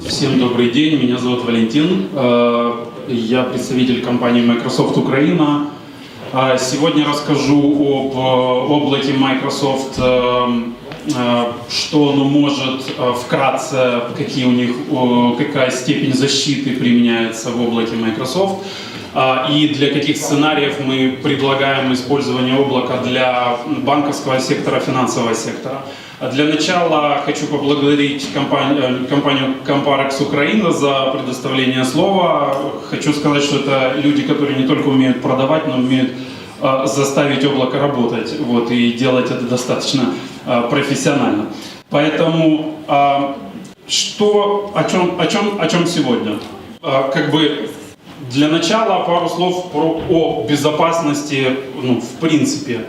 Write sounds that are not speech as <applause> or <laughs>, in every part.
Всем добрый день, меня зовут Валентин, Э, я представитель компании Microsoft Украина. Э, Сегодня расскажу об э, облаке Microsoft, э, что оно может, вкратце, какие у них, какая степень защиты применяется в облаке Microsoft. А, И для каких сценариев мы предлагаем использование облака для банковского сектора, финансового сектора. А Для начала хочу поблагодарить компанию, э, компанию Comparex Украина за предоставление слова. Хочу сказать, что это люди, которые не только умеют продавать, но умеют э, заставить облако работать вот, и делать это достаточно э, профессионально. Поэтому что, о, чем, о, чем, о чем сегодня? Как бы для начала пару слов про, о безопасности ну, в принципе.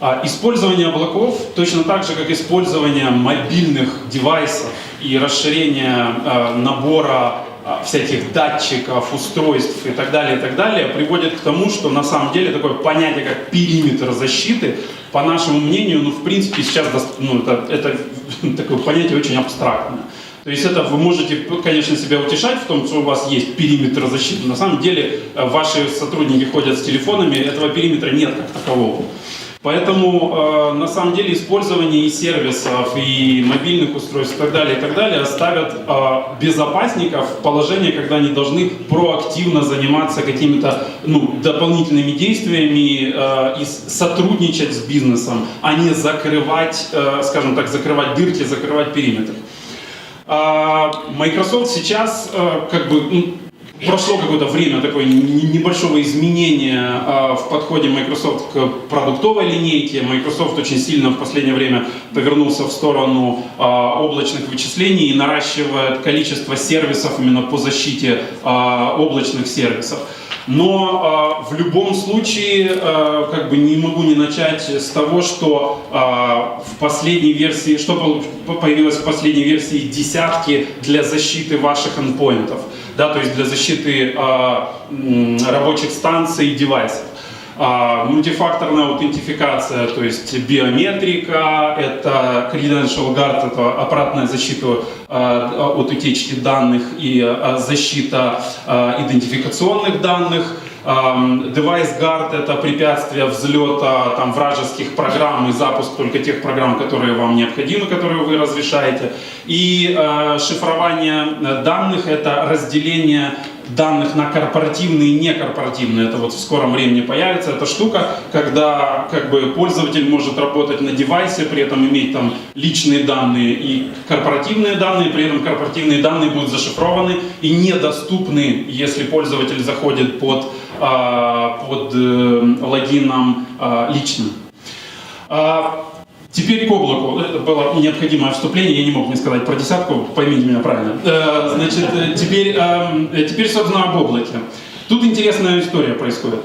А, Использование облаков, точно так же, как использование мобильных девайсов и расширение а, набора а, всяких датчиков, устройств и так далее, и так далее, приводит к тому, что на самом деле такое понятие, как периметр защиты, по нашему мнению, ну, в принципе, сейчас ну, это, это <laughs> такое понятие очень абстрактное. То есть это вы можете, конечно, себя утешать в том, что у вас есть периметр защиты. На самом деле э, ваши сотрудники ходят с телефонами, этого периметра нет как такового. Поэтому э, на самом деле использование и сервисов, и мобильных устройств и так далее, и так далее ставят э, безопасников в положение, когда они должны проактивно заниматься какими-то ну, дополнительными действиями э, и сотрудничать с бизнесом, а не закрывать, э, скажем так, закрывать дырки, закрывать периметр. А, Microsoft сейчас э, как бы ну, прошло какое-то время такое небольшого изменения а, в подходе Microsoft к продуктовой линейке. Microsoft очень сильно в последнее время повернулся в сторону а, облачных вычислений и наращивает количество сервисов именно по защите а, облачных сервисов. Но э, в любом случае, э, как бы не могу не начать с того, что э, в последней версии, что появилось в последней версии десятки для защиты ваших endpointов, да, то есть для защиты э, рабочих станций и девайсов. А, мультифакторная аутентификация, то есть биометрика, это credential guard, это обратная защита а, от утечки данных и а, защита идентификационных данных. Device Guard это препятствие взлета там, вражеских программ и запуск только тех программ, которые вам необходимы, которые вы разрешаете. И э, шифрование данных это разделение данных на корпоративные и некорпоративные. Это вот в скором времени появится эта штука, когда как бы пользователь может работать на девайсе, при этом иметь там личные данные и корпоративные данные, при этом корпоративные данные будут зашифрованы и недоступны, если пользователь заходит под, а, под э, логином а, лично. А, Теперь к облаку. Это было необходимое вступление, я не мог не сказать про десятку, поймите меня правильно. Э, Значит, э, теперь, эм, э, теперь, собственно, об облаке. Тут интересная история происходит.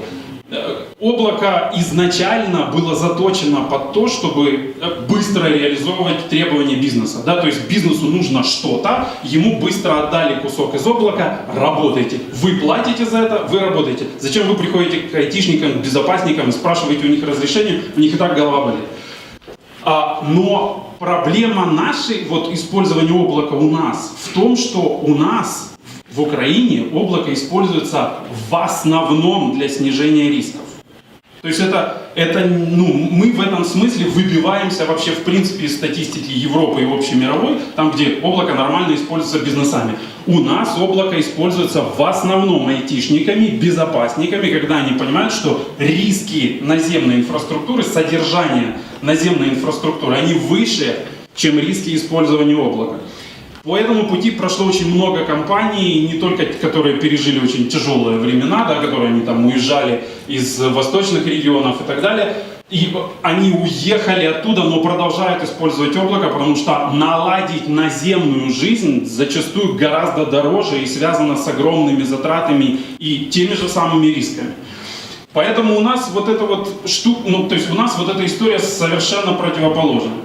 Облако изначально было заточено под то, чтобы быстро реализовывать требования бизнеса. Да? То есть бизнесу нужно что-то, ему быстро отдали кусок из облака, работайте. Вы платите за это, вы работаете. Зачем вы приходите к айтишникам, к безопасникам спрашиваете у них разрешение, у них и так голова болит. А, но проблема нашей вот использования облака у нас в том, что у нас в Украине облако используется в основном для снижения рисков. То есть это, это, ну, мы в этом смысле выбиваемся вообще в принципе из статистики Европы и общемировой, там где облако нормально используется бизнесами. У нас облако используется в основном айтишниками, безопасниками, когда они понимают, что риски наземной инфраструктуры, содержание наземной инфраструктуры, они выше, чем риски использования облака. По этому пути прошло очень много компаний, не только которые пережили очень тяжелые времена, да, которые они там уезжали из восточных регионов и так далее, и они уехали оттуда, но продолжают использовать облако, потому что наладить наземную жизнь зачастую гораздо дороже и связано с огромными затратами и теми же самыми рисками. Поэтому у нас вот эта вот штука, ну то есть у нас вот эта история совершенно противоположная.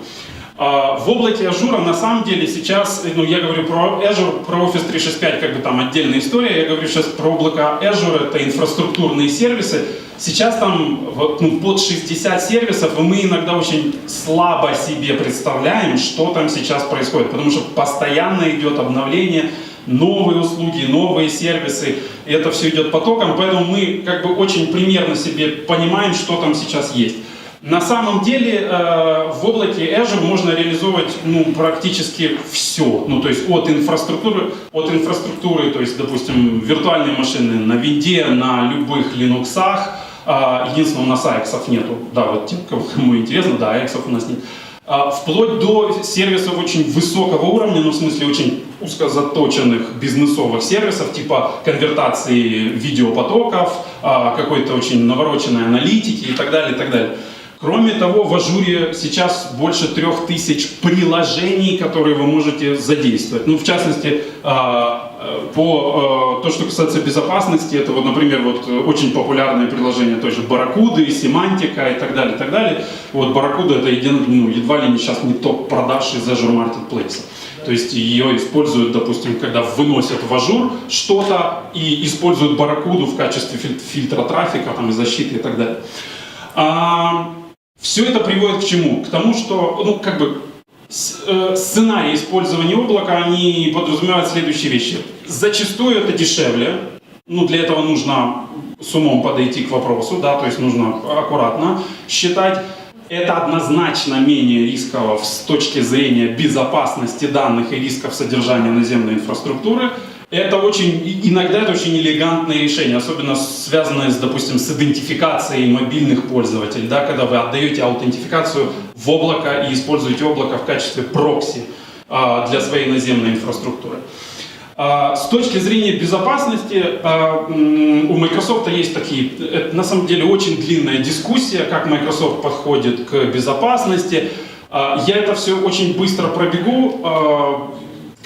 А, В облаке Azure на самом деле сейчас, ну я говорю про Azure, про Office 365 как бы там отдельная история, я говорю сейчас про облако Azure, это инфраструктурные сервисы. Сейчас там ну, под 60 сервисов, и мы иногда очень слабо себе представляем, что там сейчас происходит, потому что постоянно идет обновление, новые услуги, новые сервисы, и это все идет потоком, поэтому мы как бы очень примерно себе понимаем, что там сейчас есть. На самом деле э, в облаке Azure можно реализовывать ну, практически все. Ну, то есть от инфраструктуры, от инфраструктуры, то есть, допустим, виртуальные машины на винде, на любых Linux. Единственное, у нас AX нету. Да, вот тем, кому интересно, да, AX у нас нет. А, Вплоть до сервисов очень высокого уровня, ну в смысле очень узко заточенных бизнесовых сервисов, типа конвертации видеопотоков, а, какой-то очень навороченной аналитики и так далее, и так далее. Кроме того, в Ажуре сейчас больше трех тысяч приложений, которые вы можете задействовать. Ну, в частности, а, э, по э, то, что касается безопасности, это вот, например, вот очень популярное приложение той же Барракуды, Семантика и так далее, и так далее. Вот Барракуда это един- ну, едва ли не сейчас не топ продаж из Azure Marketplace. То есть ее используют, допустим, когда выносят в ажур что-то и используют барракуду в качестве филь- фильтра трафика там, и защиты и так далее. Все это приводит к чему? К тому, что, ну, как бы, э, сценарии использования облака, они подразумевают следующие вещи. Зачастую это дешевле, ну, для этого нужно с умом подойти к вопросу, да, то есть нужно аккуратно считать. Это однозначно менее рисково с точки зрения безопасности данных и рисков содержания наземной инфраструктуры. Это очень, иногда это очень элегантное решение, особенно связанное, с, допустим, с идентификацией мобильных пользователей, да, когда вы отдаете аутентификацию в облако и используете облако в качестве прокси а, для своей наземной инфраструктуры. А, С точки зрения безопасности а, у Microsoft есть такие, это на самом деле очень длинная дискуссия, как Microsoft подходит к безопасности. А, Я это все очень быстро пробегу.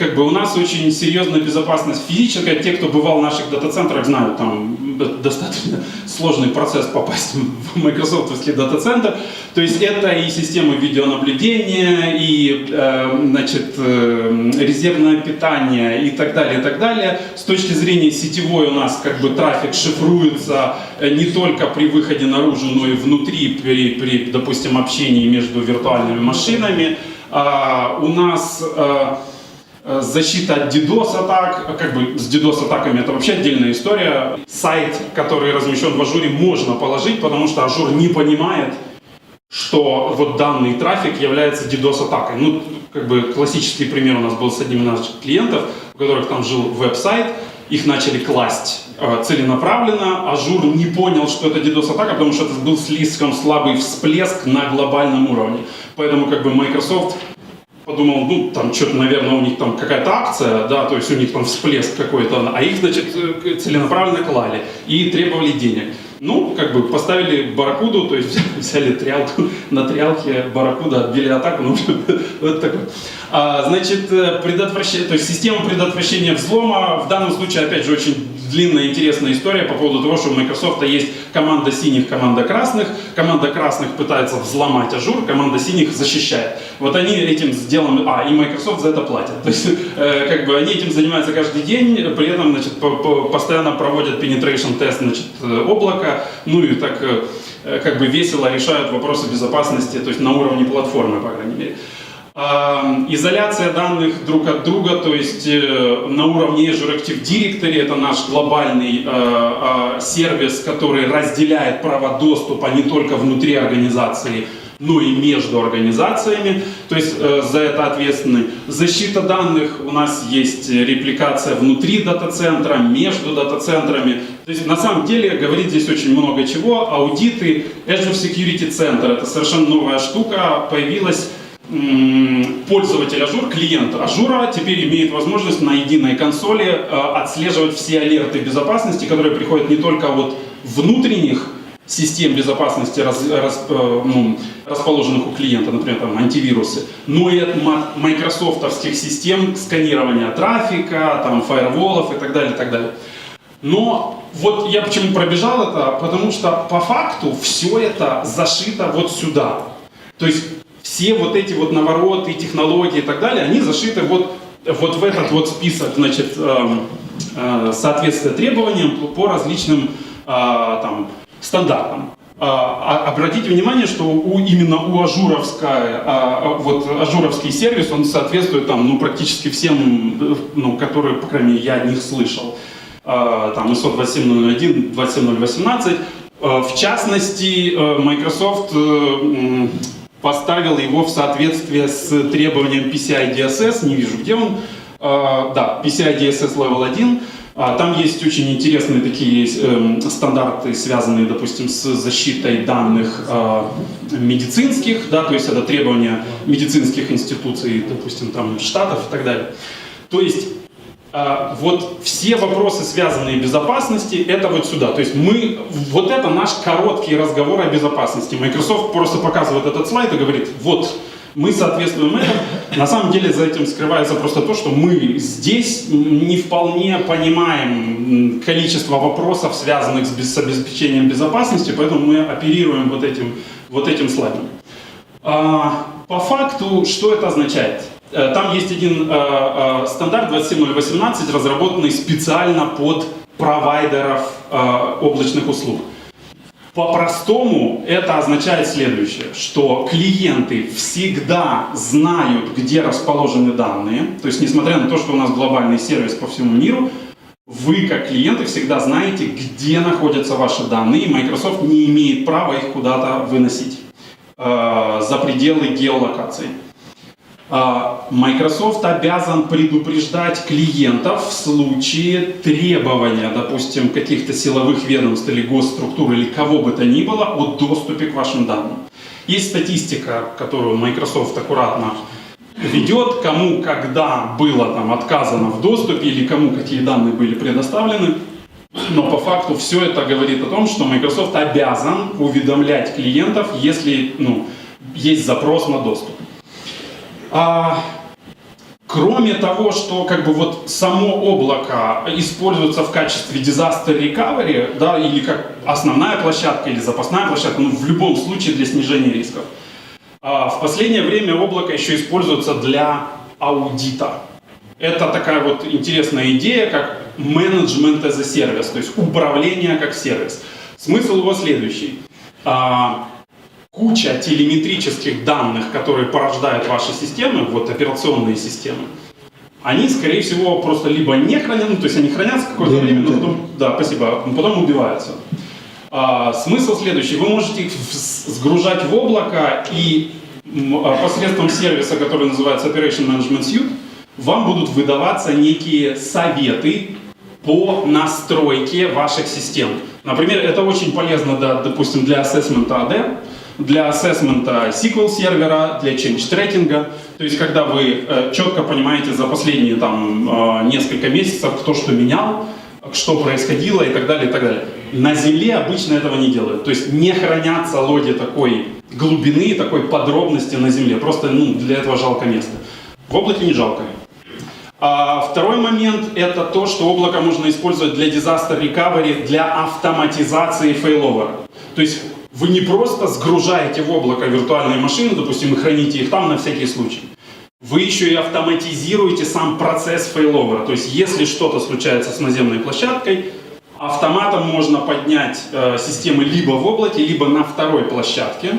Как бы у нас очень серьезная безопасность физическая. Те, кто бывал в наших дата-центрах, знают, там достаточно сложный процесс попасть в майкрософтовский дата-центр. То есть это и системы видеонаблюдения, и э, значит, э, резервное питание и так далее, и так далее. С точки зрения сетевой у нас как бы трафик шифруется э, не только при выходе наружу, но и внутри при, при допустим, общении между виртуальными машинами. А, у нас Защита от DDoS атак, как бы с DDoS атаками это вообще отдельная история. Сайт, который размещен в ажуре, можно положить, потому что ажур не понимает, что вот данный трафик является DDoS атакой. Ну, как бы классический пример у нас был с одним из наших клиентов, у которых там жил веб-сайт, их начали класть э, целенаправленно, ажур не понял, что это DDoS атака, потому что это был слишком слабый всплеск на глобальном уровне. Поэтому как бы Microsoft подумал, ну, там что-то, наверное, у них там какая-то акция, да, то есть у них там всплеск какой-то, а их, значит, э, целенаправленно клали и требовали денег. Ну, как бы поставили барракуду, то есть <laughs> взяли, триалку, на триалке барракуда отбили атаку, ну, <laughs> вот такой. А, значит, э, предотвращение, то есть система предотвращения взлома, в данном случае, опять же, очень длинная интересная история по поводу того, что у Microsoft есть команда синих, команда красных. Команда красных пытается взломать ажур, команда синих защищает. Вот они этим сделаны, а, и Microsoft за это платят. То есть, э, как бы они этим занимаются каждый день, при этом, значит, по- по- постоянно проводят penetration тест, значит, э, ну и так, э, э, как бы весело решают вопросы безопасности, то есть на уровне платформы, по крайней мере. А, Изоляция данных друг от друга, то есть э, на уровне Azure Active Directory, это наш глобальный сервис, который разделяет права доступа не только внутри организации, но и между организациями, то есть э, за это ответственны. Защита данных, у нас есть репликация внутри дата-центра, между дата-центрами. То есть на самом деле говорить здесь очень много чего. Аудиты, Azure Security Center, это совершенно новая штука, появилась пользователь Ажур, клиент Ажура теперь имеет возможность на единой консоли э, отслеживать все алерты безопасности, которые приходят не только от внутренних систем безопасности, раз- рас- э, ну, расположенных у клиента, например, там, антивирусы, но и от ма- майкрософтовских систем сканирования трафика, там, фаерволов и так далее, и так далее. Но вот я почему пробежал это, потому что по факту все это зашито вот сюда. То есть все вот эти вот навороты, технологии и так далее, они зашиты вот, вот в этот вот список, значит, эм, э, соответствия требованиям по, по различным э, там, стандартам. А, а- Обратите внимание, что у, именно у ажуровская, а, вот ажуровский сервис, он соответствует там, ну, практически всем, ну, которые, по крайней мере, я о них слышал. Там ISO 27001, 27018. А, В частности, э, Microsoft э, поставил его в соответствие с требованием PCI DSS, не вижу, где он. Да, PCI DSS Level 1. А, Там есть очень интересные такие эм, стандарты, связанные, допустим, с защитой данных а, медицинских, да, то есть это требования медицинских институций, допустим, там штатов и так далее. То есть а, вот все вопросы, связанные с безопасностью, это вот сюда. То есть мы, вот это наш короткий разговор о безопасности. Microsoft просто показывает этот слайд и говорит, вот, мы соответствуем этому. На самом деле за этим скрывается просто то, что мы здесь не вполне понимаем количество вопросов, связанных с, обеспечением безопасности, поэтому мы оперируем вот этим, вот этим слайдом. А, По факту, что это означает? Э, Там есть один э, э, стандарт 27018, разработанный специально под провайдеров облачных услуг. По-простому это означает следующее, что клиенты всегда знают, где расположены данные. То есть, несмотря на то, что у нас глобальный сервис по всему миру, вы, как клиенты, всегда знаете, где находятся ваши данные, и Microsoft не имеет права их куда-то выносить э, за пределы геолокации. А, Microsoft обязан предупреждать клиентов в случае требования, допустим, каких-то силовых ведомств или госструктур или кого бы то ни было о доступе к вашим данным. Есть статистика, которую Microsoft аккуратно ведет, кому когда было там отказано в доступе или кому какие данные были предоставлены. Но по факту все это говорит о том, что Microsoft обязан уведомлять клиентов, если ну, есть запрос на доступ. А, кроме того, что как бы вот само облако используется в качестве disaster recovery, да, или как основная площадка или запасная площадка, ну, в любом случае для снижения рисков. А, в последнее время облако еще используется для аудита. Это такая вот интересная идея, как менеджмент as a service, то есть управление как сервис. Смысл его следующий. А, куча телеметрических данных, которые порождают ваши системы, вот операционные системы, они, скорее всего, просто либо не хранят, ну, то есть они хранятся какое-то время, но потом, да, спасибо, но потом убиваются. А, смысл следующий. Вы можете их сгружать в облако и а, посредством сервиса, который называется Operation Management Suite, вам будут выдаваться некие советы по настройке ваших систем. Например, это очень полезно, да, допустим, для ассессмента AD, для ассессмента SQL сервера, для change трекинга. То есть, когда вы э, четко понимаете за последние там, э, несколько месяцев, кто что менял, что происходило и так далее, и так далее. На Земле обычно этого не делают. То есть не хранятся логи такой глубины, такой подробности на Земле. Просто ну, для этого жалко место. В облаке не жалко. А второй момент – это то, что облако можно использовать для disaster recovery, для автоматизации фейловера. То есть вы не просто сгружаете в облако виртуальные машины, допустим, и храните их там на всякий случай. Вы еще и автоматизируете сам процесс фейловера. То есть если что-то случается с наземной площадкой, автоматом можно поднять э, системы либо в облаке, либо на второй площадке.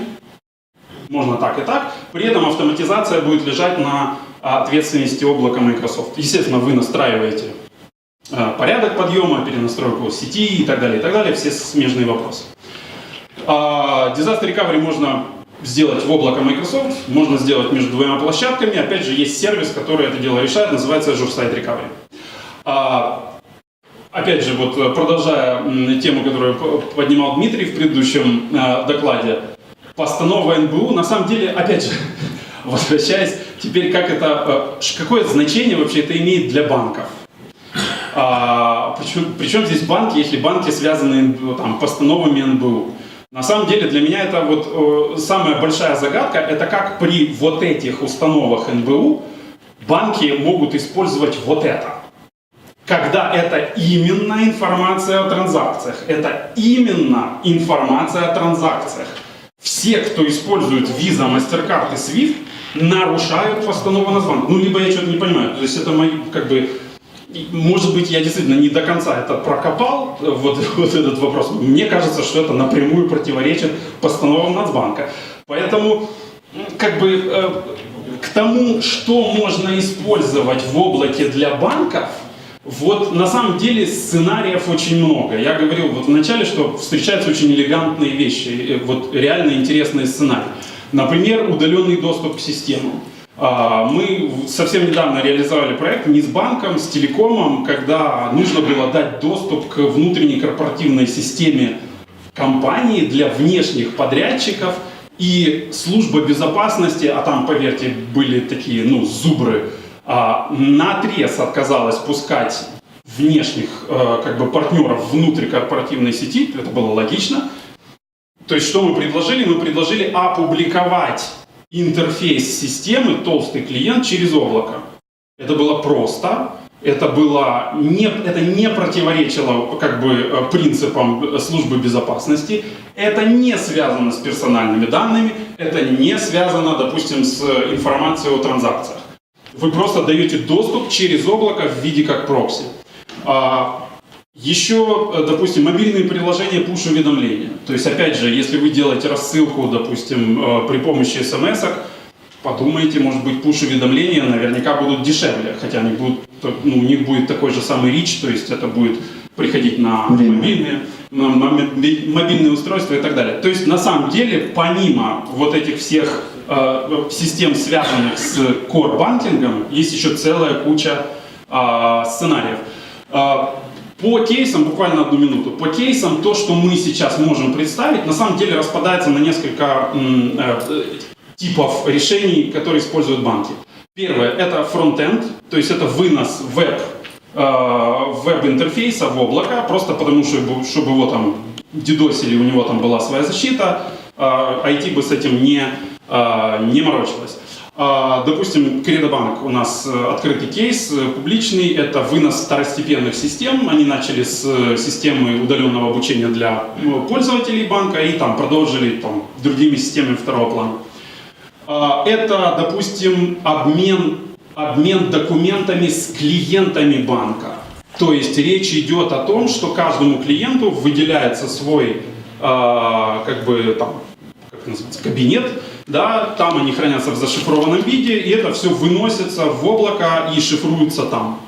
Можно так и так. При этом автоматизация будет лежать на а, ответственности облака Microsoft. Естественно, вы настраиваете э, порядок подъема, перенастройку сети и так далее, и так далее, все смежные вопросы. А, Disaster Recovery можно сделать в облако Microsoft, можно сделать между двумя площадками. Опять же, есть сервис, который это дело решает, называется Azure Site Recovery. А, Опять же, вот продолжая тему, которую поднимал Дмитрий в предыдущем э, докладе, постанова НБУ, на самом деле, опять же, <laughs> возвращаясь, теперь как это, э, какое значение вообще это имеет для банков? А, причем, причем здесь банки, если банки связаны там, постановами НБУ? На самом деле для меня это вот э, самая большая загадка, это как при вот этих установах НБУ банки могут использовать вот это. Когда это именно информация о транзакциях. Это именно информация о транзакциях. все, кто использует Visa, MasterCard и SWIFT, нарушают постанову Нацбанка. Ну, либо я что-то не понимаю. То есть это мои, как бы, может быть, я действительно не до конца это прокопал, вот, <laughs> вот этот вопрос. Мне кажется, что это напрямую противоречит постановам Нацбанка. Поэтому, как бы, э, к тому, что можно использовать в облаке для банков, вот на самом деле сценариев очень много. Я говорил вот в начале, что встречаются очень элегантные вещи, э, вот реально интересные сценарии. Например, удаленный доступ к системам. А, Мы совсем недавно реализовали проект не с банком, с телекомом, когда нужно было дать доступ к внутренней корпоративной системе компании для внешних подрядчиков и служба безопасности, а там, поверьте, были такие, ну, зубры, а, наотрез отказалась пускать внешних э, как бы партнеров внутрь корпоративной сети, это было логично. То есть что мы предложили? Мы предложили опубликовать интерфейс системы толстый клиент через облако. Это было просто, это, было не, это не противоречило как бы, э, принципам службы безопасности, это не связано с персональными данными, это не связано, допустим, с информацией о транзакциях. Вы просто даете доступ через облако в виде как прокси. А, еще, э, допустим, мобильные приложения push-уведомления. То есть, опять же, если вы делаете рассылку, допустим, э, при помощи смс подумайте, может быть, push-уведомления наверняка будут дешевле, хотя они будут, ну, у них будет такой же самый рич, то есть это будет приходить на мобильные, на моби- мобильные устройства и так далее. То есть, на самом деле, помимо вот этих всех э, систем, связанных с core-банкингом, есть еще целая куча э, сценариев. Э, по кейсам, буквально одну минуту, по кейсам то, что мы сейчас можем представить, на самом деле распадается на несколько э, типов решений, которые используют банки. Первое – это фронтенд, то есть это вынос веб, э, веб-интерфейса в облако, просто потому что, чтобы его там дедосили, у него там была своя защита, э, IT бы с этим не, э, не морочилось. А, Допустим, Кредобанк у нас э, открытый кейс, э, публичный, это вынос второстепенных систем. Они начали с э, системы удаленного обучения для пользователей банка и там продолжили там, другими системами второго плана. А, Это, допустим, обмен, обмен документами с клиентами банка. То есть речь идет о том, что каждому клиенту выделяется свой а, как бы там как называется, кабинет, да, там они хранятся в зашифрованном виде, и это все выносится в облако и шифруется там.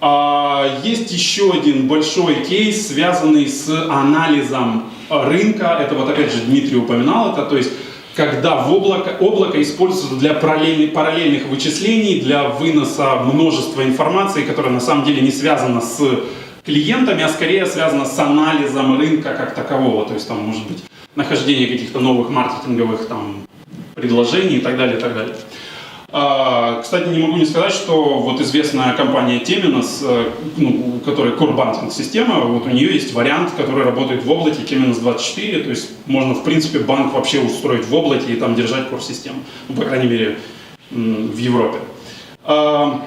А, Есть еще один большой кейс, связанный с анализом рынка. Это вот опять же Дмитрий упоминал это, то есть когда в облако, облако используется для параллельных, параллельных вычислений, для выноса множества информации, которая на самом деле не связана с клиентами, а скорее связана с анализом рынка как такового. То есть там может быть нахождение каких-то новых маркетинговых там, предложений и так далее, и так далее. А, Кстати, не могу не сказать, что вот известная компания Temenos, э, ну, у Core Banking система, вот у нее есть вариант, который работает в облаке Temenos 24, то есть можно, в принципе, банк вообще устроить в облаке и там держать core систему, ну, по крайней мере, в Европе. А,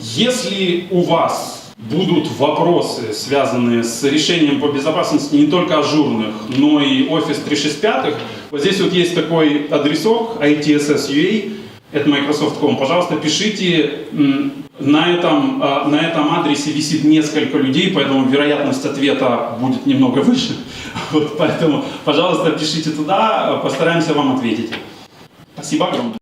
Если у вас будут вопросы, связанные с решением по безопасности не только ажурных, но и Office 365, вот здесь вот есть такой адресок ITSS.ua, это Microsoft.com. Пожалуйста, пишите. На этом, а, на этом адресе висит несколько людей, поэтому вероятность ответа будет немного <laughs> выше. Вот, поэтому, пожалуйста, пишите туда, постараемся вам ответить. Спасибо огромное.